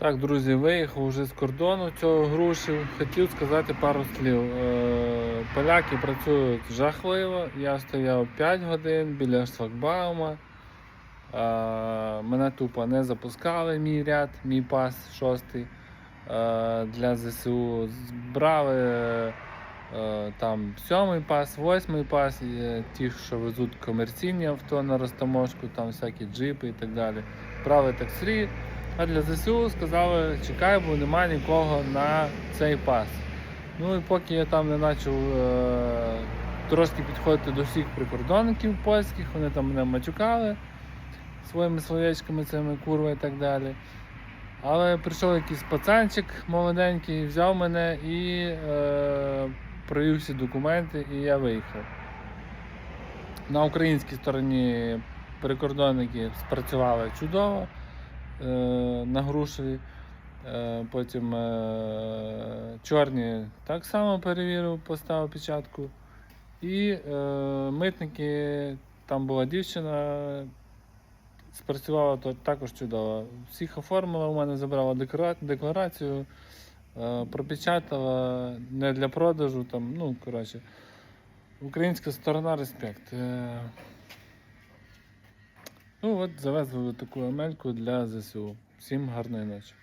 Так, друзі, виїхав вже з кордону цього грушів. Хотів сказати пару слів. Е, Поляки працюють жахливо. Я стояв 5 годин біля шлагбаума. Е, Мене тупо не запускали мій ряд, мій пас шостий е, для ЗСУ. Збрали там сьомий пас, восьмий пас, ті, що везуть комерційні авто на розтаможку, там всякі джипи і так далі. Брали таксі. А для ЗСУ сказали, чекай, бо немає нікого на цей пас. Ну і поки я там не почав е- трошки підходити до всіх прикордонників польських, вони там мене матюкали своїми словечками, цими курва і так далі. Але прийшов якийсь пацанчик молоденький, взяв мене і е- провів всі документи, і я виїхав. На українській стороні прикордонники спрацювали чудово на Грушеві. Е, Потім е, чорні так само перевірив, поставив печатку. І е, митники, там була дівчина, спрацювала також чудово. Всіх оформила, у мене забрала декларацію, е, пропечатала не для продажу. Там, ну, коротше, українська сторона респект. Ну от завезли таку амельку для ЗСУ. Всім гарної ночі.